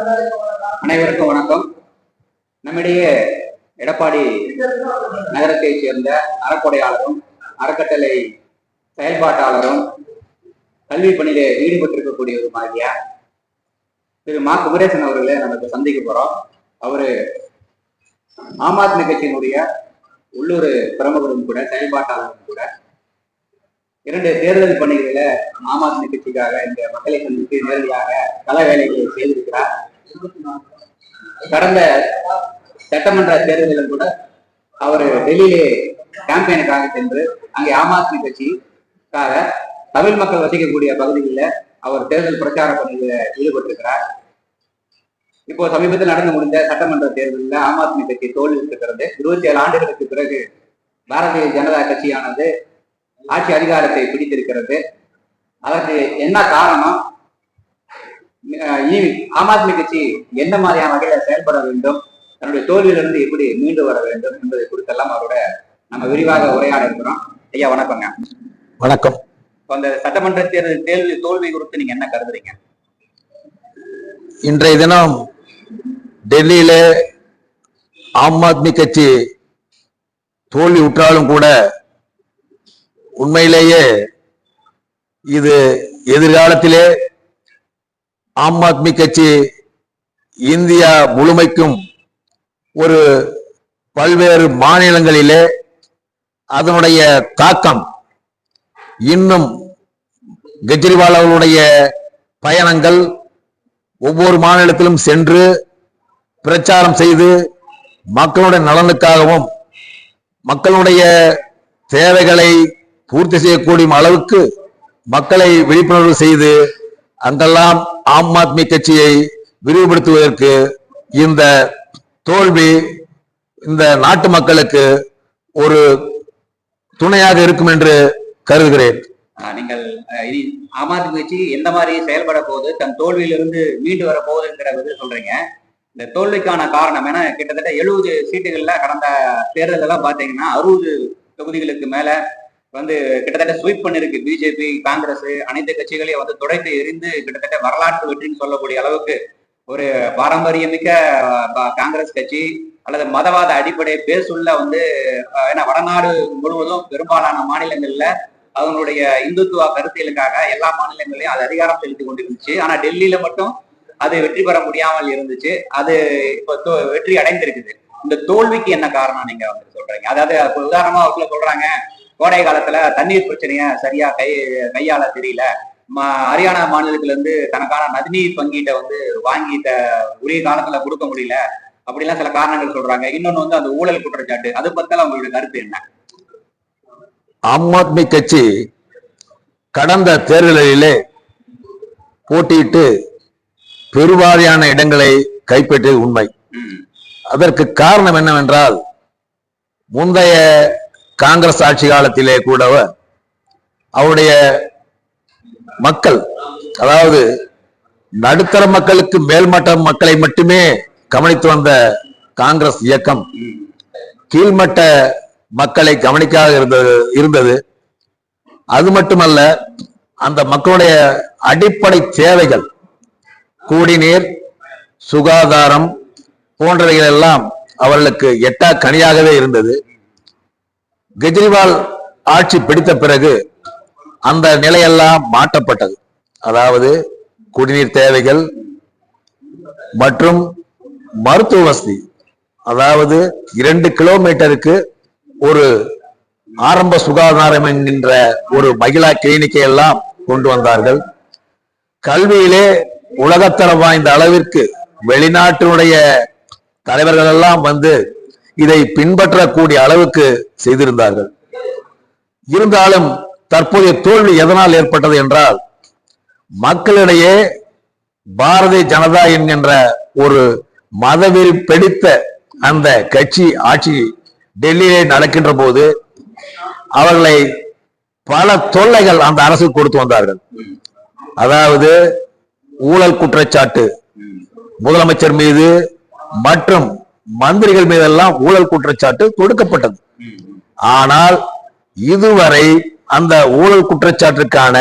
அனைவருக்கும் வணக்கம். நம்மிடையே எடப்பாடி நகரத்தைச் சேர்ந்த அறக்கொடையாளரும் அறக்கட்டளை செயல்பாட்டாளரும் கல்வி பணியிலே ஈடுபட்டிருக்கக்கூடியவருமாகிய திரு மா. குமரேசன் அவர்களை நம்ம சந்திக்க போறோம். அவரு ஆம் ஆத்மி கட்சியினுடைய உள்ளூர் பிரமுகரும் கூட செயல்பாட்டாளரும் கூட. இரண்டு தேர்தல் பணிகளில ஆம் ஆத்மி கட்சிக்காக இந்த மக்களை சந்தித்து நேரடியாக கள வேலைகளை செய்திருக்கிறார். கடந்த சட்டமன்ற தேர்தலிலும் கூட அவர் டெல்லியிலே கேம்பெயினுக்காக சென்று அங்கே ஆம் ஆத்மி கட்சிக்காக தமிழ் மக்கள் வசிக்கக்கூடிய பகுதிகளில் அவர் தேர்தல் பிரச்சார பணியில் ஈடுபட்டிருக்கிறார். இப்போ சமீபத்தில் நடந்து முடிந்த சட்டமன்ற தேர்தலில் ஆம் ஆத்மி கட்சி தோல்வி இருக்கிறது இருபத்தி ஏழு ஆண்டுகளுக்கு பிறகு பாரதிய ஜனதா கட்சியானது ஆட்சி அதிகாரத்தை பிடித்திருக்கிறது. அதற்கு என்ன காரணம்? ஆம் ஆத்மி கட்சி எந்த மாதிரியான வகையில செயல்பட வேண்டும்? தன்னுடைய தோல்வியிலிருந்து எப்படி மீண்டு வர வேண்டும் என்பதை குறித்தெல்லாம் அவரோட நம்ம விரிவாக உரையாட இருக்கிறோம். ஐயா வணக்கங்க. வணக்கம். அந்த சட்டமன்ற தேர்தல் தேர்தல் தோல்வி குறித்து நீங்க என்ன கருதுறீங்க? இன்றைய தினம் டெல்லியிலே ஆம் ஆத்மி கட்சி தோல்வி உற்றாலும் கூட உண்மையிலேயே இது எதிர்காலத்திலே ஆம் ஆத்மி கட்சி இந்தியா முழுமைக்கும் ஒரு பல்வேறு மாநிலங்களிலே அதனுடைய தாக்கம் இன்னும் கெஜ்ரிவால் அவர்களுடைய பயணங்கள் ஒவ்வொரு மாநிலத்திலும் சென்று பிரச்சாரம் செய்து மக்களுடைய நலனுக்காகவும் மக்களுடைய தேவைகளை பூர்த்தி செய்யக்கூடிய அளவுக்கு மக்களை விழிப்புணர்வு செய்து அங்கெல்லாம் ஆம் ஆத்மி கட்சியை விரிவுபடுத்துவதற்கு இந்த தோல்வி இந்த நாட்டு மக்களுக்கு ஒரு துணையாக இருக்கும் என்று கருதுகிறேன். நீங்கள் இனி ஆம் ஆத்மி கட்சி எந்த மாதிரி செயல்பட போகுது தன் தோல்வியிலிருந்து மீண்டு வர போகுதுங்கிற இது சொல்றீங்க. இந்த தோல்விக்கான காரணம் ஏன்னா கிட்டத்தட்ட எழுபது சீட்டுகள்ல கடந்த தேர்தல் எல்லாம் பாத்தீங்கன்னா அறுபது தொகுதிகளுக்கு மேல வந்து கிட்டத்தட்ட ஸ்வீப் பண்ணிருக்கு பிஜேபி காங்கிரஸ் அனைத்து கட்சிகளையும் வந்து துடைத்து எரிந்து கிட்டத்தட்ட வரலாற்று வெற்றின்னு சொல்லக்கூடிய அளவுக்கு ஒரு பாரம்பரியமிக்க காங்கிரஸ் கட்சி அல்லது மதவாத அடிப்படை பேசுள்ள வந்து ஏன்னா வடநாடு முழுவதும் பெரும்பாலான மாநிலங்கள்ல அவங்களுடைய இந்துத்துவ கருத்தியலுக்காக எல்லா மாநிலங்களையும் அது அதிகாரம் செலுத்தி கொண்டிருந்துச்சு. ஆனா டெல்லியில மட்டும் அது வெற்றி பெற முடியாமல் இருந்துச்சு. அது இப்போ தோ- வெற்றி அடைந்திருக்குது. இந்த தோல்விக்கு என்ன காரணம் நீங்க வந்து சொல்றீங்க. அதாவது உதாரணமா அவங்கள சொல்றாங்க கோடை காலத்துல தண்ணீர் பிரச்சனைய சரியா கை கையாள தெரியல. ஹரியானா மாநிலத்துல இருந்து தனக்கான நதிநீர் பங்கீட்டை வந்து வாங்கி த- உரிய காலத்துல கொடுக்க முடியல. அப்படிலாம் சில காரணங்கள் சொல்றாங்க. இன்னொன்னு வந்து அந்த ஊழல் குற்றச்சாட்டு. அது பத்தில உங்களுடைய கருத்து என்ன? ஆம் ஆத்மி கட்சி கடந்த தேர்தலிலே போட்டியிட்டு பெருவாரியான இடங்களை கைப்பற்றியது உண்மை. அதற்கு காரணம் என்னவென்றால் முந்தைய காங்கிரஸ் ஆட்சி காலத்திலே கூட அவருடைய மக்கள் அதாவது நடுத்தர மக்களுக்கு மேல்மட்ட மக்களை மட்டுமே கவனித்து வந்த காங்கிரஸ் இயக்கம் கீழ்மட்ட மக்களை கவனிக்காத இருந்தது இருந்தது. அது மட்டுமல்ல அந்த மக்களுடைய அடிப்படை தேவைகள் குடிநீர் சுகாதாரம் போன்றவைகள் எல்லாம் அவர்களுக்கு எட்டா கனியாகவே இருந்தது. கெஜ்ரிவால் ஆட்சி பிடித்த பிறகு அந்த நிலையெல்லாம் மாற்றப்பட்டது. அதாவது குடிநீர் தேவைகள் மற்றும் மருத்துவ வசதி. அதாவது இரண்டு கிலோமீட்டருக்கு ஒரு ஆரம்ப சுகாதாரம் என்கின்ற ஒரு மகிழா கிளினிக்கை எல்லாம் கொண்டு வந்தார்கள். கல்வியிலே உலகத்தரம் வாய்ந்த அளவிற்கு வெளிநாட்டினுடைய தலைவர்கள் எல்லாம் வந்து இதை பின்பற்றக்கூடிய அளவுக்கு செய்திருந்தார்கள். இருந்தாலும் தற்போதைய தோல்வி எதனால் ஏற்பட்டது என்றால் மக்களிடையே பாரதிய ஜனதா என்கின்ற ஒரு மதவெறி பிடித்த அந்த கட்சி ஆட்சி டெல்லியிலே நடக்கின்ற போது அவர்களை பல தொல்லைகள் அந்த அரசு கொடுத்து வந்தார்கள். அதாவது ஊழல் குற்றச்சாட்டு முதலமைச்சர் மீது மற்றும் மந்திரிகள் மீதெல்லாம் ஊழல் குற்றச்சாட்டு தொடுக்கப்பட்டது. ஆனால் இதுவரை அந்த ஊழல் குற்றச்சாட்டிற்கான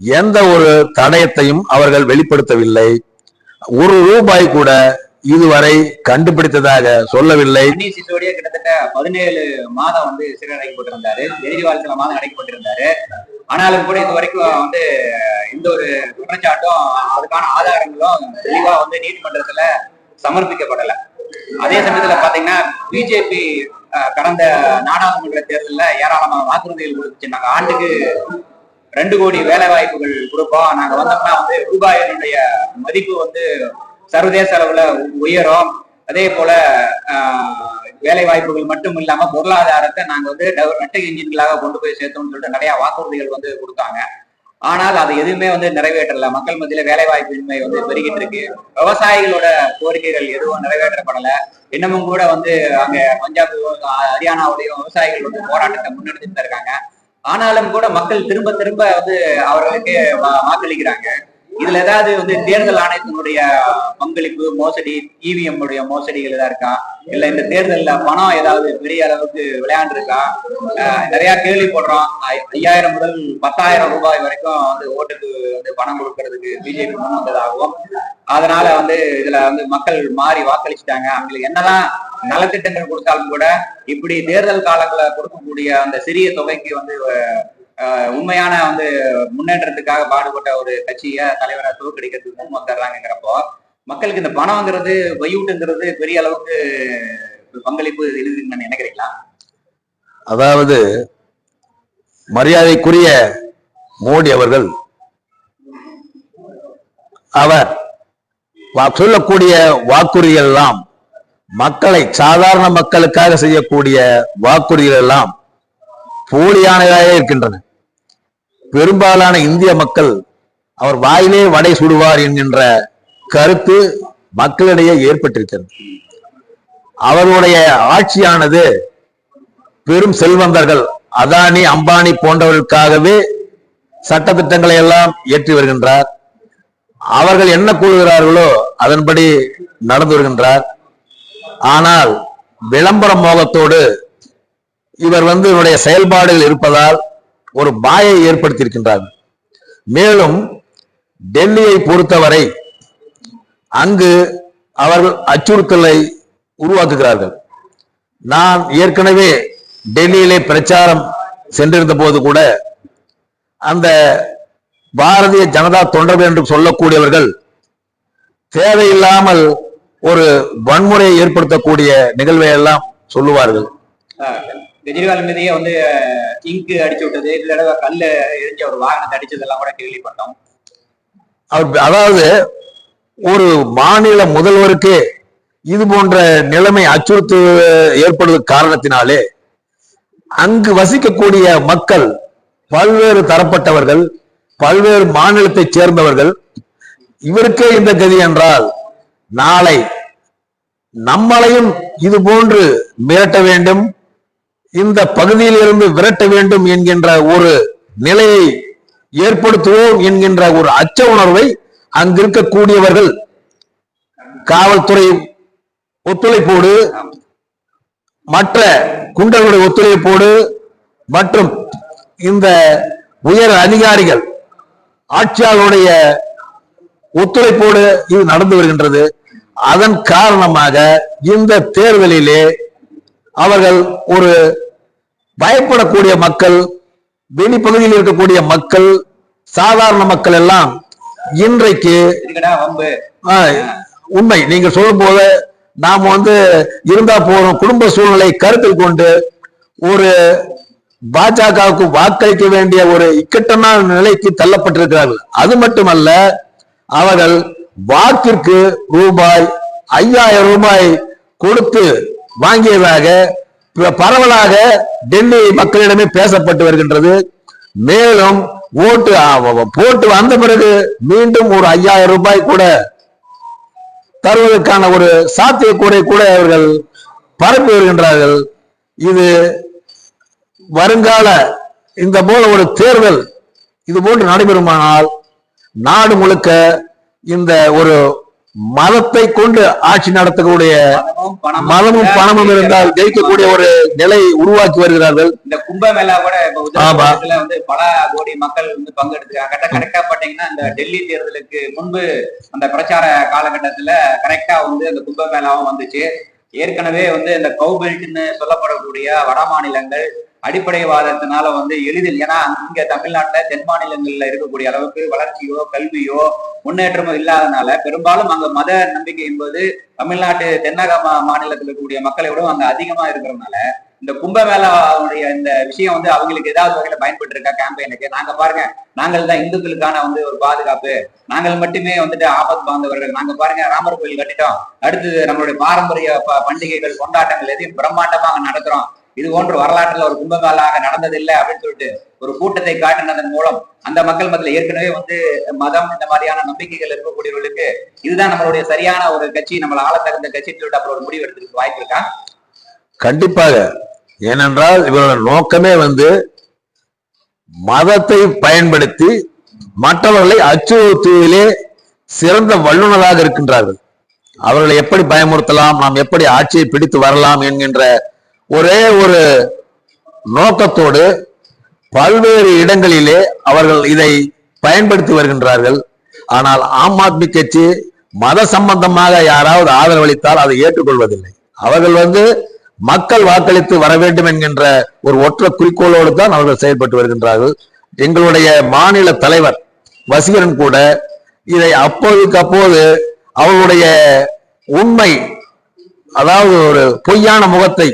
எந்த ஒரு தடயத்தையும் அவர்கள் வெளிப்படுத்தவில்லை. ஒரு ரூபாய் கூட இதுவரை கண்டுபிடித்ததாக சொல்லவில்லை. சிசோடியா கிட்டத்தட்ட பதினேழு மாதம் வந்து சிறை அடைக்கப்பட்டிருந்தாரு கெஜ்ரிவால் சில மாதம் அடைக்கப்பட்டிருந்தாரு ஆனாலும் கூட இது வரைக்கும் வந்து எந்த ஒரு குற்றச்சாட்டும் அதுக்கான ஆதாரங்களும் தெளிவா வந்து நீதிமன்றத்துல சமர்ப்பிக்கப்படல. அதே சமயத்துல பாத்தீங்கன்னா பிஜேபி கடந்த நாடாளுமன்ற தேர்தலில் ஏராளமான வாக்குறுதிகள் கொடுத்துச்சு. நாங்க ஆண்டுக்கு ரெண்டு கோடி வேலை வாய்ப்புகள் கொடுப்போம். நாங்க வந்தோம்னா வந்து ரூபாயினுடைய மதிப்பு வந்து சர்வதேச அளவுல உயரும். அதே போல ஆஹ், வேலை வாய்ப்புகள் மட்டும் இல்லாம பொருளாதாரத்தை நாங்க வந்து நெட்ட இன்ஜின்களாக கொண்டு போய் சேர்த்தோம்னு சொல்லிட்டு நிறைய வாக்குறுதிகள் வந்து கொடுத்தாங்க. ஆனால் அது எதுவுமே வந்து நிறைவேற்றல. மக்கள் மத்தியில வேலை வாய்ப்பின்மை வந்து பெருகிட்டு இருக்கு. விவசாயிகளோட கோரிக்கைகள் எதுவும் நிறைவேற்றப்படல. இன்னமும் கூட வந்து அங்க பஞ்சாப் ஹரியானாவுடையும் விவசாயிகள் வந்து போராட்டத்தை முன்னெடுத்துட்டு இருக்காங்க. ஆனாலும் கூட மக்கள் திரும்ப திரும்ப வந்து அவர்களுக்கு வாக்களிக்கிறாங்க. இதுல ஏதாவது வந்து தேர்தல் ஆணையத்தினுடைய பங்களிப்பு மோசடி இவிஎம் உடைய மோசடிகள் ஏதாவது இருக்கா? இல்ல இந்த தேர்தல்ல பணம் ஏதாவது பெரிய அளவுக்கு விளையாண்டுருக்கா? நிறைய கேள்வி போடுறோம். ஐயாயிரம் முதல் பத்தாயிரம் ரூபாய் வரைக்கும் வந்து ஓட்டுக்கு வந்து பணம் கொடுக்கறதுக்கு பிஜேபி முன் வந்ததாகவும் அதனால வந்து இதுல வந்து மக்கள் மாறி வாக்களிச்சுட்டாங்க. அவங்களுக்கு என்னதான் நலத்திட்டங்கள் கொடுத்தாலும் கூட இப்படி தேர்தல் காலங்களை கொடுக்கக்கூடிய அந்த சிறிய தொகைக்கு வந்து உண்மையான வந்து முன்னேற்றத்துக்காக பாடுபட்ட ஒரு கட்சியை தலைவராக தோற்கடிக்கிறதுக்கு முன் வந்துடுறாங்கிறப்போ மக்களுக்கு இந்த பணம்ங்கிறது வையூட்டுங்கிறது பெரிய அளவுக்கு பங்களிப்பு இருக்குன்னு நினைக்கிறீங்களா? அதாவது மரியாதைக்குரிய மோடி அவர்கள் அவர் வா- சொல்லக்கூடிய வாக்குறுதிகள் எல்லாம் மக்களை சாதாரண மக்களுக்காக செய்யக்கூடிய வாக்குறுதிகள் எல்லாம் போலியானதாக இருக்கின்றன. பெரும்பாலான இந்திய மக்கள் அவர் வாயிலே வடை சுடுவார் என்கின்ற கருத்து மக்களிடையே ஏற்பட்டிருக்கிறது. அவருடைய ஆட்சியானது பெரும் செல்வந்தர்கள் அதானி அம்பானி போன்றவர்களுக்காகவே சட்டத்திட்டங்களை எல்லாம் இயற்றி வருகின்றார். அவர்கள் என்ன கூறுகிறார்களோ அதன்படி நடந்து வருகின்றார். ஆனால் விளம்பர மோகத்தோடு இவர் வந்து இவருடைய செயல்பாடுகள் இருப்பதால் ஒரு பாயை ஏற்படுத்தியிருக்கின்றார். மேலும் டெல்லியை பொறுத்தவரை அங்கு அவர்கள் அச்சுறுத்தலை உருவாக்குகிறார்கள். நான் ஏற்கனவே டெல்லியிலே பிரச்சாரம் சென்றிருந்த போது கூட அந்த பாரதிய ஜனதா தொண்டர்கள் என்று சொல்லக்கூடியவர்கள் தேவையில்லாமல் ஒரு வன்முறையை ஏற்படுத்தக்கூடிய நிகழ்வை எல்லாம் சொல்லுவார்கள் கெஜ்ரிவால் மீதையே வந்து இங்கு அடிச்சு விட்டது இல்லைன்னா கல்ல கல்லு எரிஞ்ச ஒரு வாகனத்தை அடிச்சதெல்லாம் கூட கேள்விப்பட்டோம். அவர் அதாவது ஒரு மாநில முதல்வருக்கு இது போன்ற நிலைமை அச்சுறுத்து ஏற்படுவது காரணத்தினாலே அங்கு வசிக்கக்கூடிய மக்கள் பல்வேறு தரப்பட்டவர்கள் பல்வேறு மாநிலத்தைச் சேர்ந்தவர்கள் இவருக்கே இந்த கதி என்றால் நாளை நம்மளையும் இது போன்று மிரட்ட வேண்டும் இந்த பகுதியில் இருந்து விரட்ட வேண்டும் என்கின்ற ஒரு நிலையை ஏற்படுத்துவோம் என்கின்ற ஒரு அச்ச உணர்வை அங்கிருக்கக்கூடியவர்கள் காவல்துறை ஒத்துழைப்போடு மற்ற குண்டர்களுடைய ஒத்துழைப்போடு மற்றும் இந்த உயர் அதிகாரிகள் ஆட்சியாளருடைய ஒத்துழைப்போடு இது நடந்து வருகின்றது. அதன் காரணமாக இந்த தேர்தலிலே அவர்கள் ஒரு பயப்படக்கூடிய மக்கள் வெளிப்பகுதியில் இருக்கக்கூடிய மக்கள் சாதாரண மக்கள் எல்லாம் இன்றைக்கு உண்மை. நீங்க சொல்லும் போது நாம் வந்து இருந்தா போதும். குடும்ப சூழ்நிலை கருத்தில் கொண்டு ஒரு பாஜகவுக்கு வாக்களிக்க வேண்டிய ஒரு இக்கட்டான நிலைக்கு தள்ளப்பட்டிருக்கிறார்கள். அது மட்டுமல்ல அவர்கள் வாக்கிற்கு ரூபாய் ஐயாயிரம் ரூபாய் கொடுத்து வாங்கியதாக ப- பரவலாக டெல்லி மக்களிடமே பேசப்பட்டு வருகின்றது. மேலும் ஓட்டு போட்டு வந்த பிறகு மீண்டும் ஒரு ஐயாயிரம் ரூபாய் கூட தருவதற்கான ஒரு சாத்தியக்கூறை கூட அவர்கள் பரப்பி வருகின்றார்கள். இது வருங்கால இந்த போல ஒரு தேர்தல் இது போன்று நடைபெறுமானால் நாடு முழுக்க இந்த ஒரு மதத்தை கொண்டு ஆட்சி நடத்தக்கூடிய மதமும் பணமும் இருந்தால் ஜெயிக்கக்கூடிய ஒரு நிலை உருவாக்கி வருகிறார்கள். இந்த கும்பமேளா கூட வந்து பல கோடி மக்கள் வந்து பங்கெடுத்துக்காங்க கரெக்டா கரெக்டா பாத்தீங்கன்னா இந்த டெல்லி தேர்தலுக்கு முன்பு அந்த பிரச்சார காலகட்டத்துல கரெக்டா வந்து அந்த கும்பமேளாவும் வந்துச்சு. ஏற்கனவே வந்து இந்த கவுபெல்ட்னு சொல்லப்படக்கூடிய வட மாநிலங்கள் அடிப்படைவாதத்தினால வந்து எளிதில் ஏன்னா இங்க தமிழ்நாட்டுல தென் மாநிலங்கள்ல இருக்கக்கூடிய அளவுக்கு வளர்ச்சியோ கல்வியோ முன்னேற்றமோ இல்லாதனால பெரும்பாலும் அங்க மத நம்பிக்கை என்பது தமிழ்நாட்டு தென்னக மா- மாநிலத்தில் இருக்கக்கூடிய மக்களை விட அங்க அதிகமா இருக்கிறதுனால இந்த கும்பமேளாவுடைய இந்த விஷயம் வந்து அவங்களுக்கு ஏதாவது வகையில பயன்பட்டு இருக்கா கேம்பெயினுக்கு நாங்க பாருங்க நாங்கள் தான் இந்துக்களுக்கான வந்து ஒரு பாதுகாப்பு. நாங்கள் மட்டுமே வந்துட்டு ஆபத் பாந்தவர்கள் நாங்க பாருங்க ராமர் கோயில் கட்டிட்டோம். அடுத்தது நம்மளுடைய பாரம்பரிய ப- பண்டிகைகள் கொண்டாட்டங்கள் எதையும் பிரம்மாண்டமாக நடத்துறோம். இது போன்ற வரலாற்றில் ஒரு கும்பகாலாக நடந்ததில்லை அப்படின்னு சொல்லிட்டு ஒரு கூட்டத்தை காட்டினதன் மூலம் அந்த மக்கள் மத்தியில் ஏற்கனவே வந்து மதம் இந்த மாதிரியான நம்பிக்கைகள் இருக்கக்கூடியவர்களுக்கு இதுதான் நம்மளுடைய சரியான ஒரு கட்சி நம்மள ஆள தகுந்த கட்சின்னு சொல்லிட்டு அப்புறம் ஒரு முடிவு எடுத்துக்கு வாய்ப்பு இருக்கா? கண்டிப்பாக. ஏனென்றால் இவரோட நோக்கமே வந்து மதத்தை பயன்படுத்தி மற்றவர்களை அச்சுறுத்துவதிலே சிறந்த வல்லுநராக இருக்கின்றார்கள். அவர்களை எப்படி பயமுறுத்தலாம் நாம் எப்படி ஆட்சியை பிடித்து வரலாம் என்கின்ற ஒரே ஒரு நோக்கத்தோடு பல்வேறு இடங்களிலே அவர்கள் இதை பயன்படுத்தி வருகின்றார்கள். ஆனால் ஆம் ஆத்மி கட்சி மத சம்பந்தமாக யாராவது ஆதரவளித்தால் அதை ஏற்றுக்கொள்வதில்லை. அவர்கள் வந்து மக்கள் வாக்களித்து வர வேண்டும் என்கின்ற ஒரு ஒற்ற குறிக்கோளோடு தான் அவர்கள் செயல்பட்டு வருகின்றார்கள். எங்களுடைய மாநில தலைவர் வசீகரன் கூட இதை அப்போதுக்கு அப்போது அவர்களுடைய உண்மை அதாவது ஒரு பொய்யான முகத்தை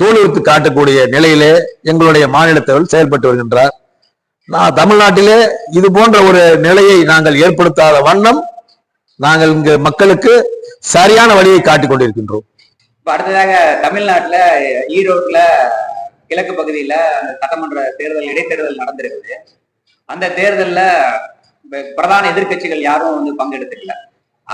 தோலுறுத்து காட்டக்கூடிய நிலையிலே எங்களுடைய மாநிலத்தவர் செயல்பட்டு வருகின்றார். நான் தமிழ்நாட்டிலே இது போன்ற ஒரு நிலையை நாங்கள் ஏற்படுத்தாத வண்ணம் நாங்கள் இங்கு மக்களுக்கு சரியான வழியை காட்டிக் கொண்டிருக்கின்றோம். அடுத்ததாக தமிழ்நாட்டில் ஈரோட்டில் கிழக்கு பகுதியில் அந்த சட்டமன்ற தேர்தல் இடைத்தேர்தல் நடந்திருக்குது. அந்த தேர்தலில் பிரதான எதிர்க்கட்சிகள் யாரும் வந்து பங்கெடுத்துக்கல.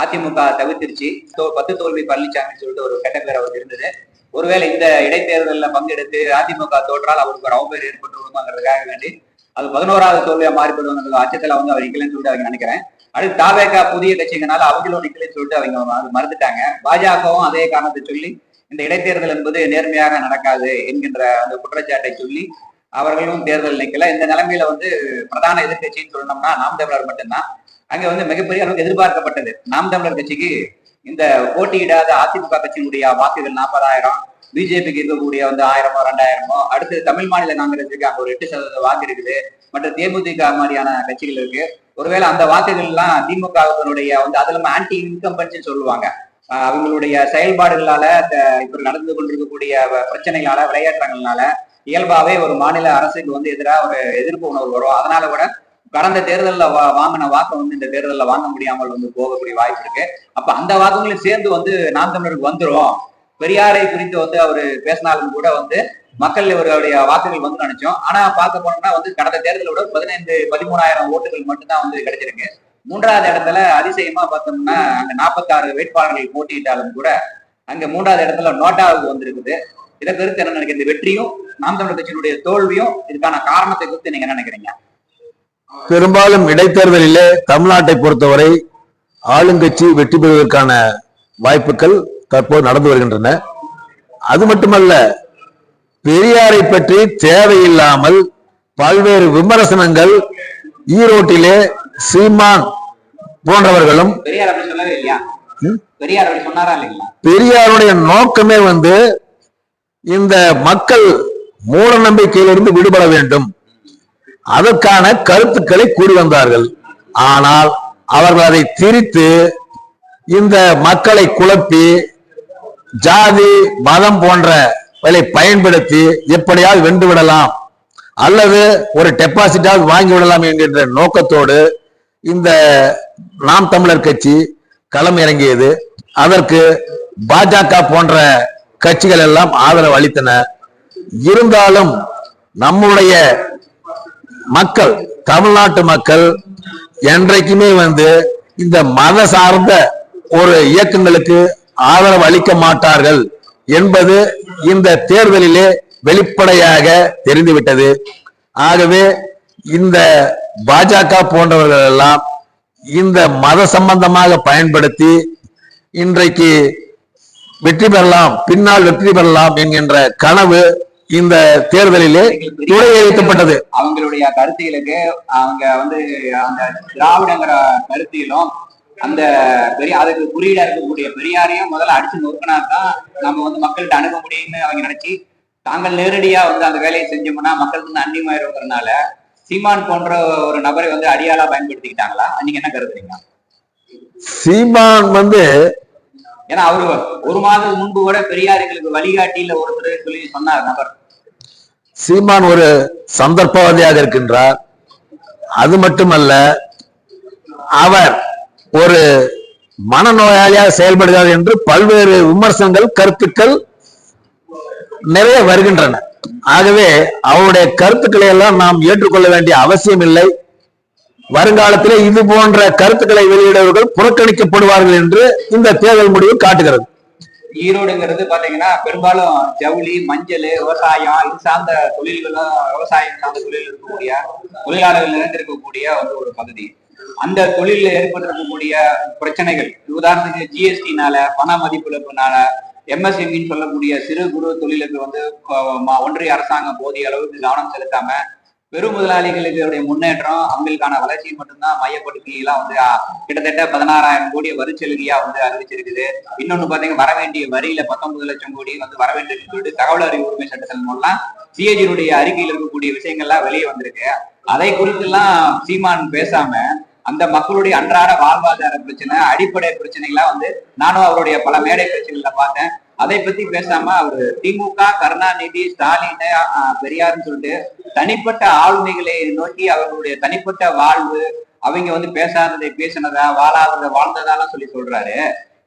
அதிமுக தவிர்த்திருச்சு. பத்து தோல்வி பழனிச்சாமின்னு சொல்லிட்டு ஒரு கெட்ட அவர் இருந்தது. ஒருவேளை இந்த இடைத்தேர்தலில் பங்கெடுத்து அதிமுக தோற்றால் அவருக்கு ஒரு அவப்பேர் ஏற்பட்டு விடுமாங்கிறதுக்காக வேண்டி அது பதினோராவது தோல்வியா மாறிப்படுவாங்க அச்சத்துல வந்து அவர் நிக்கலன்னு சொல்லிட்டு அவங்க நினைக்கிறேன். அடுத்து தாவேக்கா புதிய கட்சிங்கனால அவங்களும் நிக்கலன்னு சொல்லிட்டு அவங்க அது மறுத்துட்டாங்க. பாஜகவும் அதே காரணத்தை சொல்லி இந்த இடைத்தேர்தல் என்பது நேர்மையாக நடக்காது என்கின்ற அந்த குற்றச்சாட்டை சொல்லி அவர்களும் தேர்தல் நிக்கல. இந்த நிலைமையில வந்து பிரதான எதிர்க்கட்சின்னு சொல்லணும்னா நாம் தமிழர் மட்டும்தான். அங்க வந்து மிகப்பெரிய அளவுக்கு எதிர்பார்க்கப்பட்டது. நாம் தமிழர் கட்சிக்கு இந்த போட்டியிடாத அதிமுக கட்சியினுடைய வாக்குகள் நாற்பதாயிரம் பிஜேபிக்கு இருக்கக்கூடிய வந்து ஆயிரமோ ரெண்டாயிரமோ அடுத்து தமிழ் மாநில காங்கிரஸுக்கு அங்க ஒரு எட்டு சதவீத வாக்கு இருக்குது. மற்ற தேமுதிக மாதிரியான கட்சிகள் இருக்கு. ஒருவேளை அந்த வாக்குகள் எல்லாம் திமுகவினுடைய வந்து அது இல்லாம ஆன்டி இன்கம்பன்ஸ் சொல்லுவாங்க. அவங்களுடைய செயல்பாடுகளால இந்த இப்ப நடந்து கொண்டிருக்கக்கூடிய பிரச்சனைகளால விளையாட்டுறங்களால இயல்பாவே ஒரு மாநில அரசுக்கு வந்து எதிராக ஒரு எதிர்ப்பு உணர்வு வரும். அதனால கூட கடந்த தேர்தலில் வா- வாங்கின வாக்கை வந்து இந்த தேர்தலில் வாங்க முடியாமல் வந்து போகக்கூடிய வாய்ப்பு இருக்கு. அப்ப அந்த வாக்குகளையும் சேர்ந்து வந்து நாம் தமிழருக்கு வந்துரும். பெரியாரை குறித்து வந்து அவர் பேசினாலும் கூட வந்து மக்கள் இவருடைய வாக்குகள் வந்து நினைச்சோம். ஆனா பார்க்க போனோம்னா வந்து கடந்த தேர்தலை விட பதினைந்து பதிமூணாயிரம் ஓட்டுகள் மட்டும்தான் வந்து கிடைச்சிருக்கு. மூன்றாவது இடத்துல அதிசயமா பார்த்தோம்னா அங்க நாற்பத்தாறு வேட்பாளர்கள் போட்டியிட்டாலும் கூட அங்க மூன்றாவது இடத்துல நோட்டாவுக்கு வந்திருக்குது. இதை கருத்து என்ன நினைக்கிறது வெற்றியும் நாம் தமிழர் கட்சியினுடைய தோல்வியும் இதுக்கான காரணத்தை குறித்து நீங்க என்ன நினைக்கிறீங்க? பெரும்பாலும் இடைத்தேர்தலிலே தமிழ்நாட்டை பொறுத்தவரை ஆளுங்கட்சி வெற்றி பெறுவதற்கான வாய்ப்புகள் தற்போது நடந்து வருகின்றன. அது மட்டுமல்ல பெரியாரை பற்றி தேவையில்லாமல் பல்வேறு விமர்சனங்கள் ஈரோட்டிலே சீமான் போன்றவர்களும் பெரியாருடைய நோக்கமே வந்து இந்த மக்கள் மூட நம்பிக்கையிலிருந்து விடுபட வேண்டும். அதற்கான கருத்துக்களை கூறி வந்தார்கள். ஆனால் அவர்கள் அதை திரித்து இந்த மக்களை குழப்பி ஜாதி மதம் போன்றவற்றை பயன்படுத்தி எப்படியாவது வென்று விடலாம் அல்லது ஒரு டெபாசிட்டாவது வாங்கி விடலாம் என்கின்ற நோக்கத்தோடு இந்த நாம் தமிழர் கட்சி களம் இறங்கியது. அதற்கு பாஜக போன்ற கட்சிகள் எல்லாம் ஆதரவு அளித்தன. இருந்தாலும் நம்முடைய மக்கள் தமிழ்நாட்டு மக்கள் என்றைக்குமே வந்து இந்த மத சார்ந்த ஒரு இயக்கங்களுக்கு ஆதரவு அளிக்க மாட்டார்கள் என்பது இந்த தேர்தலிலே வெளிப்படையாக தெரிந்துவிட்டது. ஆகவே இந்த பாஜக போன்றவர்கள் எல்லாம் இந்த மத சம்பந்தமாக பயன்படுத்தி இன்றைக்கு வெற்றி பெறலாம் பின்னால் வெற்றி பெறலாம் என்கின்ற கனவு இந்த தேர்தலிலே துளையளிக்கப்பட்டது அவங்களுடைய கருத்தியலுக்கு அவங்க வந்து அந்த திராவிடங்கிற கருத்தியலும் அந்த பெரிய அதுக்கு குறியீடா இருக்கக்கூடிய பெரியாரையும் முதல்ல அடிச்சு நொறுக்கினா தான் நம்ம வந்து மக்கள்கிட்ட அணுக முடியும்னு அவங்க நினைச்சு தாங்கள் நேரடியா வந்து அந்த வேலையை செஞ்சோம்னா மக்களுக்கு வந்து அந்நியமாயிருங்கிறதுனால சீமான் போன்ற ஒரு நபரை வந்து அடியாளா பயன்படுத்திக்கிட்டாங்களா? நீங்க என்ன கருதுறீங்க? சீமான் வந்து ஏன்னா அவரு ஒரு மாதம் முன்பு கூட பெரியார் எங்களுக்கு வழிகாட்டியில ஒருத்தர் சொல்லி சொன்னார் நபர். சீமான் ஒரு சந்தர்ப்பவாதியாக இருக்கின்றார். அது மட்டுமல்ல அவர் ஒரு மனநோயாளியாக செயல்படுகிறார் என்று பல்வேறு விமர்சனங்கள் கருத்துக்கள் நிறைய வருகின்றன. ஆகவே அவருடைய கருத்துக்களை எல்லாம் நாம் ஏற்றுக்கொள்ள வேண்டிய அவசியம் இல்லை வருங்காலத்திலே இது போன்ற கருத்துக்களை வெளியிடவர்கள் புறக்கணிக்கப்படுவார்கள் என்று இந்த தேர்தல் முடிவு காட்டுகிறது. ஈரோடுங்கிறது பாத்தீங்கன்னா பெரும்பாலும் ஜவுளி மஞ்சள் விவசாயம் இது சார்ந்த தொழில்களும் விவசாயம் சார்ந்த தொழில் இருக்கக்கூடிய தொழிலாளர்கள் நிறைந்திருக்கக்கூடிய வந்து ஒரு பகுதி. அந்த தொழிலில் ஏற்பட்டிருக்கக்கூடிய பிரச்சனைகள் உதாரணத்துக்கு ஜிஎஸ்டினால பண மதிப்பிழப்புனால எம்எஸ்எம்இன்னு சொல்லக்கூடிய சிறு குறு தொழிலுக்கு வந்து ஒன்றிய அரசாங்கம் போதிய அளவுக்கு கவனம் செலுத்தாம பெரும் முதலாளிகளுடைய முன்னேற்றம் அவங்களுக்கான வளர்ச்சியை மட்டும்தான் மையப்படுத்தியெல்லாம் வந்து கிட்டத்தட்ட பதினாறாயிரம் கோடி வரிச்சலுகையா வந்து அறிவிச்சிருக்குது. இன்னொன்னு பாத்தீங்கன்னா வர வேண்டிய வரியில பத்தொன்பது லட்சம் கோடி வந்து வர சொல்லிட்டு தகவல் அறிவு உரிமை சட்டத்தின் மூலம் சிஏஜியினுடைய அறிக்கையில் இருக்கக்கூடிய விஷயங்கள்லாம் வெளியே வந்திருக்கு. அதை குறித்தெல்லாம் சீமான் பேசாம அந்த மக்களுடைய அன்றாட வாழ்வாதார பிரச்சனை அடிப்படை பிரச்சனைகள்லாம் வந்து நானும் அவருடைய பல மேடை பிரச்சனைகளை பார்த்தேன். அதை பத்தி பேசாம அவரு திமுக கருணாநிதி ஸ்டாலின் அஹ், பெரியார்னு சொல்லிட்டு தனிப்பட்ட ஆளுமைகளை நோக்கி அவர்களுடைய தனிப்பட்ட வாழ்வு அவங்க வந்து பேசாததை பேசினதா வாழாததை வாழ்ந்ததாலாம் சொல்லி சொல்றாரு.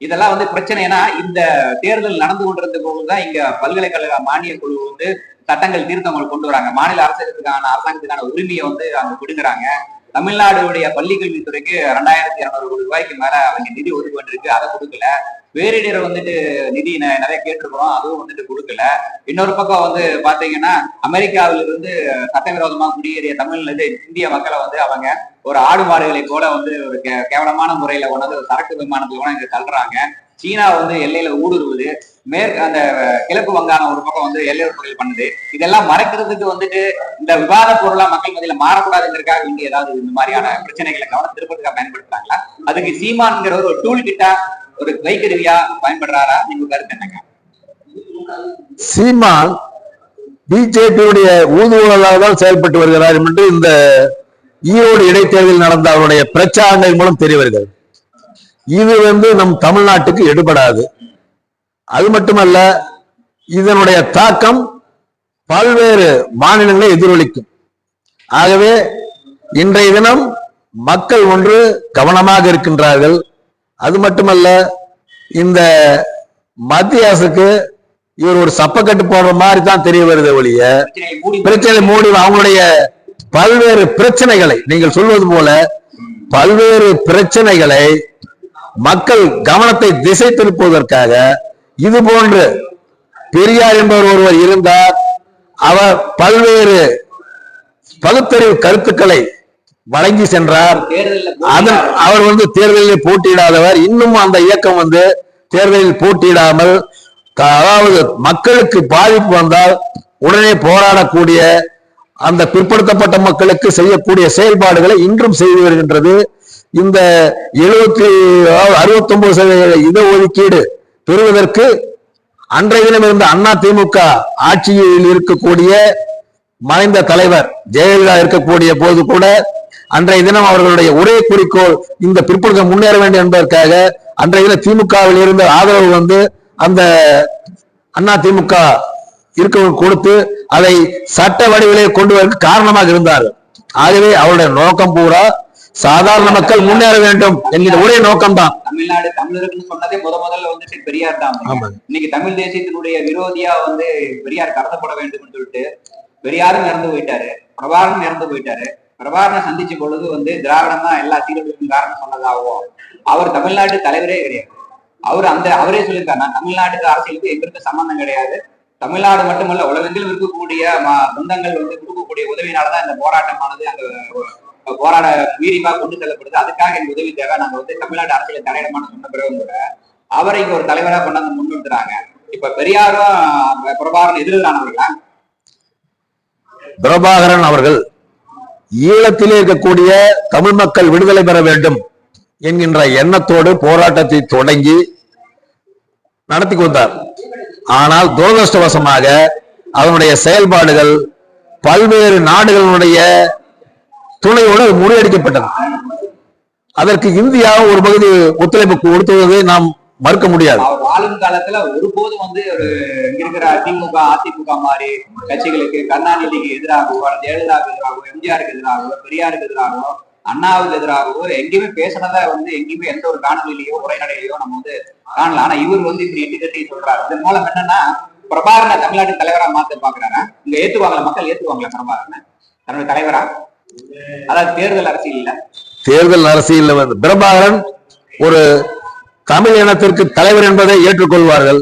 இதெல்லாம் வந்து பிரச்சனை. ஏன்னா இந்த தேர்தல் நடந்து கொண்டிருந்த போதுதான் இங்க பல்கலைக்கழக மானிய குழு வந்து சட்டங்கள் தீர்த்தங்கள் கொண்டு வராங்க. மாநில அரசுக்கான அரசாங்கத்துக்கான உரிமையை வந்து அங்க கொடுக்குறாங்க தமிழ்நாடுடைய பள்ளி கல்வித்துறைக்கு ரெண்டாயிரத்தி இருநூறு கோடி ரூபாய்க்கு மேல அவங்க நிதி ஒதுக்கப்பட்டிருக்கு அதை கொடுக்கல. பேரிடர் வந்துட்டு நிதி நிறைய கேட்டிருக்கிறோம். அதுவும் வந்துட்டு கொடுக்கல. இன்னொரு பக்கம் வந்து பாத்தீங்கன்னா அமெரிக்காவில இருந்து சட்டவிரோதமா குடியேறிய தமிழ்ல இந்திய மக்களை வந்து அவங்க ஒரு ஆடு மாடுகளை போல வந்து ஒரு கேவலமான முறையில கொண்டாந்து சரக்கு விமானத்துல கூட இங்க தள்ளுறாங்க. சீனா வந்து எல்லையில ஊடுருவுது. மேற்கு அந்த கிழக்கு வங்காளம் ஒரு பக்கம் வந்து எல்லை தொழில் பண்ணுது. இதெல்லாம் மறைக்கிறதுக்கு வந்துட்டு இந்த விவாத பொருளா மக்கள் மத்தியில மாறக்கூடாதுங்கிறதுக்காக இங்க ஏதாவது இந்த மாதிரியான பிரச்சனைகளை கவனம் திருப்பதுக்காக பயன்படுத்துறாங்களா? அதுக்கு சீமான்ங்கிற ஒரு டூல் கிட்டா ஒரு கைக்கருவியா பயன்படுறாரா? நீங்க கருத்து என்னங்க? சீமான் பிஜேபியுடைய ஊதுவலாக தான் செயல்பட்டு வருகிறார் என்று இந்த ஈரோடு இடைத்தேர்தல் நடந்த அவருடைய பிரச்சாரங்கள் மூலம் தெரிய வருகிறது. இது வந்து நம் தமிழ்நாட்டுக்கு எடுபடாது. அது மட்டுமல்ல இதனுடைய தாக்கம் பல்வேறு மாநிலங்களை எதிரொலிக்கும். ஆகவே இன்றைய தினம் மக்கள் ஒன்று கவனமாக இருக்கின்றார்கள். அது மட்டுமல்ல இந்த மத்திய அரசுக்கு இவர் ஒரு சப்பக்கட்டு போடுற மாதிரி தான் தெரிய வருது ஒழிய மூடி பிரச்சனை மூடி அவங்களுடைய பல்வேறு பிரச்சனைகளை நீங்கள் சொல்வது போல பல்வேறு பிரச்சனைகளை மக்கள் கவனத்தை திசை திருப்புவதற்காக இது போன்று பெரியார் என்பவர் ஒருவர் இருந்தார். அவர் பல்வேறு பகுத்தறிவு கருத்துக்களை வழங்கி சென்றார். அதன் அவர் வந்து தேர்தலில் போட்டியிடாதவர். இன்னும் அந்த இயக்கம் வந்து தேர்தலில் போட்டியிடாமல் அதாவது மக்களுக்கு பாதிப்பு வந்தால் உடனே போராடக்கூடிய அந்த பிற்படுத்தப்பட்ட மக்களுக்கு செய்யக்கூடிய செயல்பாடுகளை இன்றும் செய்து வருகின்றது. இந்த எழுபத்தி அறுபத்தி ஒன்பது சதவீத இடஒதுக்கீடு பெறுவதற்கு அன்றைய தினம் இருந்த அண்ணா திமுக ஆட்சியில் இருக்கக்கூடிய மறைந்த தலைவர் ஜெயலலிதா இருக்கக்கூடிய போது கூட அன்றைய தினம் அவர்களுடைய ஒரே குறிக்கோள் இந்த பிற்படுத்தம் முன்னேற வேண்டும் என்பதற்காக அன்றைய தினம் திமுகவில் இருந்த ஆதரவு வந்து அந்த அண்ணா திமுக இருக்கவங்க கொடுத்து அதை சட்ட வடிவிலே கொண்டு வர காரணமாக இருந்தார்கள் ஆகவே அவருடைய நோக்கம் பூரா சாதாரண மக்கள் முன்னேற வேண்டும் என்கிற ஒரே நோக்கம்தான். தமிழ்நாடு தமிழர்கள்னு சொன்னதே முத முதல்ல வந்துட்டு பெரியார் தான். இன்னைக்கு தமிழ் தேசியத்தினுடைய விரோதியா வந்து பெரியார் கருதப்பட வேண்டும் சொல்லிட்டு பெரியாரும் இறந்து போயிட்டாரு பிரபாகரன் இறந்து போயிட்டாரு. பிரபாகரனை சந்திச்ச பொழுது வந்து திராவிடமா எல்லா சீரழிவுக்கும் காரணம் சொன்னதாகவும் அவர் தமிழ்நாட்டு தலைவரே கிடையாது. அவர் அந்த அவரே சொல்லியிருக்காரு நான் தமிழ்நாட்டுக்கு அரசியலுக்கு எங்களுக்கு சம்பந்தம் கிடையாது. தமிழ்நாடு மட்டுமல்ல உலகெங்கிலும் இருக்கக்கூடிய சொந்தங்கள் வந்து கொடுக்கக்கூடிய உதவினாலதான் இந்த போராட்டமானது அந்த போராட வீரியமா கொண்டு செல்லப்படுது. அதுக்காக எங்க உதவி தேவை. நாங்க வந்து தமிழ்நாடு அரசியல் தலையிடமான சொன்ன பிறகு கூட அவரை இங்க ஒரு தலைவரா கொண்டாந்து முன்னிறுத்துறாங்க இப்ப பெரியாரும் அஹ், பிரபாகரன் எதிரானவர்களா பிரபாகரன் அவர்கள் ஈழத்திலே இருக்கக்கூடிய தமிழ் மக்கள் விடுதலை பெற வேண்டும் என்கின்ற எண்ணத்தோடு போராட்டத்தை தொடங்கி நடத்தி கொண்டார். ஆனால் துரதிருஷ்டவசமாக அதனுடைய செயல்பாடுகள் பல்வேறு நாடுகளுடைய துணையோடு முறியடிக்கப்பட்டது. அதற்கு இந்தியா ஒரு பகுதி ஒத்துழைப்பு கொடுத்துவதை நாம் மறுக்க முடியாது. அவர் வாழும் காலத்துல ஒருபோதும் வந்து ஒரு இருக்கிற திமுக அதிமுக மாதிரி கட்சிகளுக்கு கருணாநிதிக்கு எதிராகவோ ஜெயலலிதாவுக்கு எதிராகவோ எம்ஜிஆருக்கு எதிராகவோ பெரியாருக்கு எதிராகவோ அண்ணாவுக்கு எதிராகவோ எங்கேயுமே பேசினதா வந்து எங்கேயுமே எந்த ஒரு காணொலியிலயோ உரைநடையிலயோ நம்ம வந்து காணலாம் ஆனா இவர் வந்து இப்படி எட்டு கட்டி சொல்றாரு. இதன் மூலம் என்னன்னா பிரபாகரனை தமிழ்நாட்டு தலைவரா மாத்த பாக்குறாங்க. இங்க ஏத்துவாங்களா மக்கள் ஏத்துவாங்களா பிரபாகரனை? தன்னுடைய தலைவரா? அதாவது தேர்தல் அரசியல் இல்ல தேர்தல் அரசியல் வந்து பிரபாகரன் ஒரு தமிழ் இனத்திற்கு தலைவர் என்பதை ஏற்றுக்கொள்வார்கள்.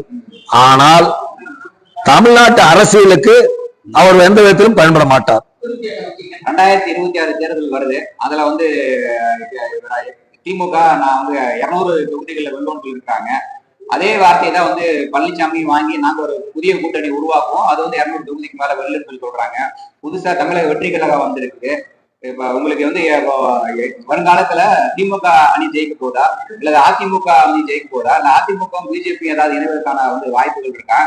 ஆனால் தமிழ்நாட்டு அரசியலுக்கு அவர் எந்த விதத்திலும் பயன்பட மாட்டார். ரெண்டாயிரத்தி இருபத்தி ஆறு தேர்தல் வருது. அதுல வந்து திமுக நான் வந்து இருநூறு தொகுதிகளில் வெல்லோன்னு சொல்லியிருக்காங்க. அதே வார்த்தையை தான் வந்து பழனிசாமி வாங்கி நாங்கள் ஒரு புதிய கூட்டணி உருவாக்குவோம். அது வந்து இரநூறு தொகுதிக்கு மேல வெல்லுன்னு சொல்லி சொல்றாங்க. புதுசா தமிழக வெற்றி கழகம் வந்திருக்கு. இப்ப உங்களுக்கு வந்து வருங்காலத்துல திமுக அணி ஜெயிக்க போதா? இல்ல அதிமுக அணி ஜெயிக்க போதா? இல்ல அதிமுக பிஜேபி ஏதாவது இணைவதற்கான வந்து வாய்ப்புகள் இருக்கா?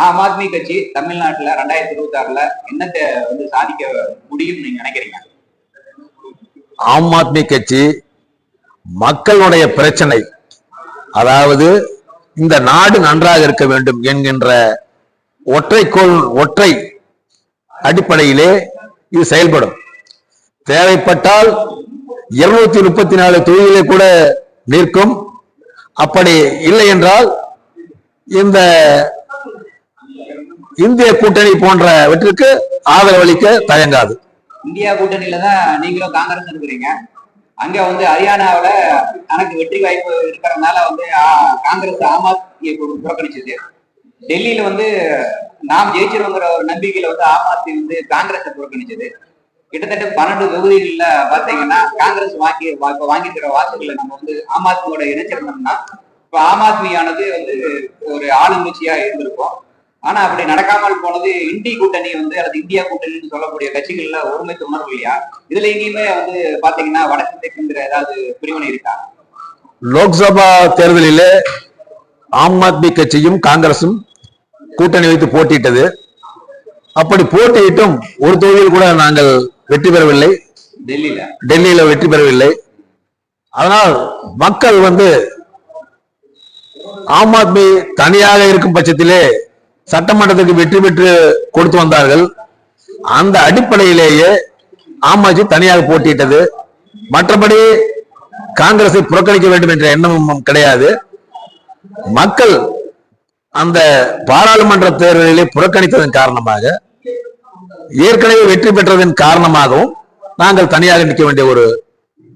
ஆம் ஆத்மி கட்சி தமிழ்நாட்டுல ரெண்டாயிரத்தி இருபத்தி ஆறுல என்னத்தை வந்து சாதிக்க முடியும்னு நீங்க நினைக்கிறீங்க? ஆம் ஆத்மி கட்சி மக்களுடைய பிரச்சனை. அதாவது இந்த நாடு நன்றாக இருக்க வேண்டும் என்கின்ற ஒற்றைக்கோள் ஒற்றை அடிப்படையிலே இது செயல்படும். தேவைப்பட்டால் இருநூத்தி முப்பத்தி நாலு தொகுதியிலே கூட நிற்கும். அப்படி இல்லை என்றால் இந்த இந்திய கூட்டணி போன்றவற்றிற்கு ஆதரவளிக்க தயங்காது. இந்தியா கூட்டணியில தான் நீங்களும் காங்கிரஸ் இருக்கிறீங்க. அங்க வந்து ஹரியானாவில தனக்கு வெற்றி வாய்ப்பு இருக்கிறதுனால வந்து காங்கிரஸ் ஆம் ஆத்மியை புறக்கணிச்சது டெல்லியில வந்து நாம் ஜெயிச்சிருவோங்கிற ஒரு நம்பிக்கையில வந்து ஆம் ஆத்மி வந்து காங்கிரஸை புறக்கணிச்சது. கிட்டத்தட்ட பன்னெண்டு தொகுதிகள்ல பாத்தீங்கன்னா காங்கிரஸ் வாங்கி இப்போ இப்ப வாங்கியிருக்கிற வாக்குகளை நம்ம வந்து ஆம் ஆத்மியோட இணைச்சிருந்தோம்னா இப்ப ஆம் ஆத்மியானது வந்து ஒரு ஆளுங்கட்சியா இருந்திருக்கும். ஆனா அப்படி நடக்காமல் போனது இந்தி கூட்டணி வந்து அல்லது இந்தியா கூட்டணின்னு சொல்லக்கூடிய கட்சிகள்ல ஒருமைத்து உணர்வு இல்லையா? இதுல எங்கேயுமே வந்து பாத்தீங்கன்னா வடக்கு தெற்குங்கிற ஏதாவது பிரிவினை இருக்கா? லோக்சபா தேர்தலிலே ஆம் ஆத்மி கட்சியும் காங்கிரசும் கூட்டணி வைத்து போட்டியிட்டது. அப்படி போட்டியிட்டும் ஒரு தொகுதியில் கூட நாங்கள் வெற்றி பெறவில்லை. டெல்லியில. டெல்லியில வெற்றி பெறவில்லை. அதனால் மக்கள் வந்து ஆம் ஆத்மி தனியாக இருக்கும் பட்சத்திலே சட்டமன்றத்துக்கு வெற்றி பெற்று கொடுத்து வந்தார்கள். அந்த அடிப்படையிலேயே ஆம் ஆத்மி தனியாக போட்டியிட்டது. மற்றபடி காங்கிரஸை புறக்கணிக்க வேண்டும் என்ற எண்ணமும் கிடையாது. மக்கள் அந்த பாராளுமன்ற தேர்தலிலே புறக்கணித்ததன் காரணமாக ஏற்கனவே வெற்றி பெற்றதன் காரணமாகவும் நாங்கள் தனியாக நிற்க வேண்டிய ஒரு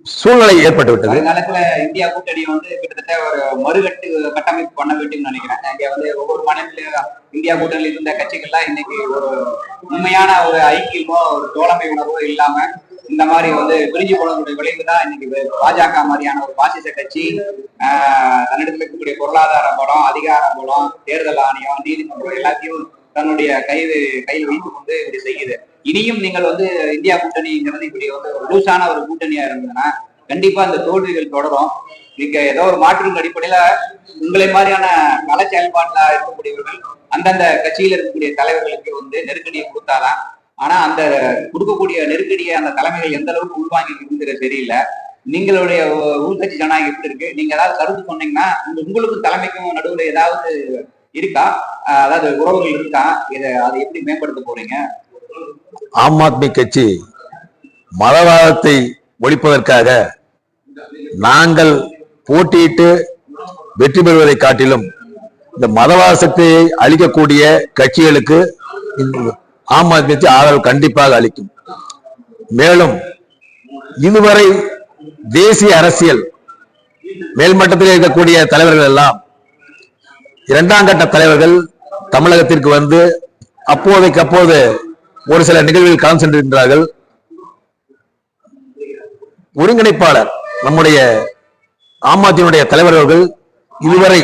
சூழ்நிலை ஏற்பட்டு காலத்துல இந்தியா கூட்டணி வந்து கிட்டத்தட்ட ஒரு மறுகட்டு கட்டமைப்பு பண்ண வேண்டும் நினைக்கிறேன். இங்க வந்து ஒவ்வொரு மாநிலத்திலும் இந்தியா கூட்டணியில் இருந்த கட்சிகள்லாம் இன்னைக்கு ஒரு உண்மையான ஒரு ஐக்கியமோ ஒரு தோழமை உணர்வோ இல்லாம இந்த மாதிரி வந்து பிரிஞ்சு போனதுடைய விளைவு தான் இன்னைக்கு பாஜக மாதிரியான ஒரு பாசிச கட்சி. ஆஹ் தன்னிடத்தில் இருக்கக்கூடிய பொருளாதார பலம் அதிகார பலம் தேர்தல் ஆணையம் நீதிமன்றம் எல்லாத்தையும் தன்னுடைய கை கையில் வைத்துக் வந்து இப்படி செய்யுது. இனியும் நீங்கள் வந்து இந்தியா கூட்டணிங்கிறது இப்படி வந்து ஒரு லூசான ஒரு கூட்டணியா இருந்ததுன்னா கண்டிப்பா இந்த தோல்விகள் தொடரும். நீங்க ஏதோ ஒரு மாற்றின் அடிப்படையில உங்களை மாதிரியான கள செயல்பாடுல இருக்கக்கூடியவர்கள் அந்தந்த கட்சியில இருக்கக்கூடிய தலைவர்களுக்கு வந்து நெருக்கடியை கொடுத்தாதான். ஆனா அந்த கொடுக்கக்கூடிய நெருக்கடியை அந்த தலைமைகள் எந்த அளவுக்கு உள்வாங்கி இருக்குங்கிறது சரியில்லை நீங்களுடைய உள்கட்சி ஜனநாயகம் எப்படி இருக்கு? நீங்க ஏதாவது கருத்து சொன்னீங்கன்னா உங்களுக்கும் தலைமைக்கும் நடுவுல ஏதாவது இருக்கா? அதாவது உறவுகள் இருக்கா? இதை அதை எப்படி மேம்படுத்த போறீங்க? ஆம் ஆத்மி கட்சி மதவாதத்தை ஒழிப்பதற்காக நாங்கள் போட்டியிட்டு வெற்றி பெறுவதை காட்டிலும் இந்த மதவாத சக்தியை அளிக்கக்கூடிய கட்சிகளுக்கு ஆம் ஆத்மி கட்சி ஆதரவு கண்டிப்பாக அளிக்கும். மேலும் இதுவரை தேசிய அரசியல் மேல்மட்டத்தில் இருக்கக்கூடிய தலைவர்கள் எல்லாம் இரண்டாம் கட்ட தலைவர்கள் தமிழகத்திற்கு வந்து அப்போதைக்கு அப்போது ஒரு சில நிகழ்வில் கலந்து சென்றிருக்கிறார்கள். ஒருங்கிணைப்பாளர் நம்முடைய ஆம் ஆத்மியினுடைய தலைவர் அவர்கள் இதுவரை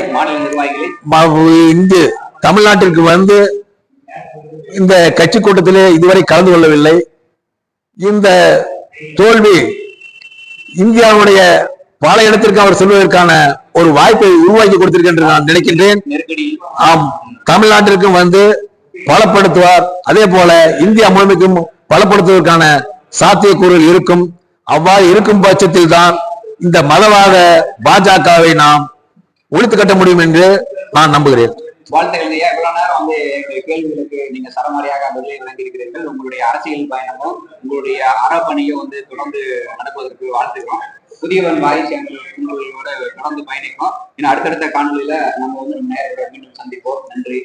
இந்து தமிழ்நாட்டிற்கு வந்து இந்த கட்சி கூட்டத்திலே இதுவரை கலந்து கொள்ளவில்லை. இந்த தோல்வி இந்தியாவுடைய பல இடத்திற்கு அவர் செல்வதற்கான ஒரு வாய்ப்பை உருவாக்கி கொடுத்திருக்கின்ற நான் நினைக்கின்றேன். நெருக்கடி ஆம் தமிழ்நாட்டிற்கும் வந்து பலப்படுத்துவார். அதே போல இந்தியா முழுமைக்கும் பலப்படுத்துவதற்கான சாத்தியக்கூறுகள் இருக்கும். அவ்வாறு இருக்கும் பட்சத்தில் தான் இந்த மதவாத பாஜகவை நாம் ஒழித்து கட்ட முடியும் என்று நான் நம்புகிறேன். வாழ்த்துக்கள் ஐயா இவ்வளவு நேரம் வந்து எங்களுடைய கேள்விகளுக்கு நீங்க சரமாரியாக பதிலை வழங்கியிருக்கிறீர்கள் உங்களுடைய அரசியல் பயணமும் உங்களுடைய அறப்பணியும் வந்து தொடர்ந்து நடப்பதற்கு வாழ்த்துக்கிறோம். புதியவன் வாரிசு சேனல் உங்களோட தொடர்ந்து பயணிக்கிறோம் அடுத்தடுத்த காணொலியில நம்ம வந்து நம்ம மீண்டும் சந்திப்போம். நன்றி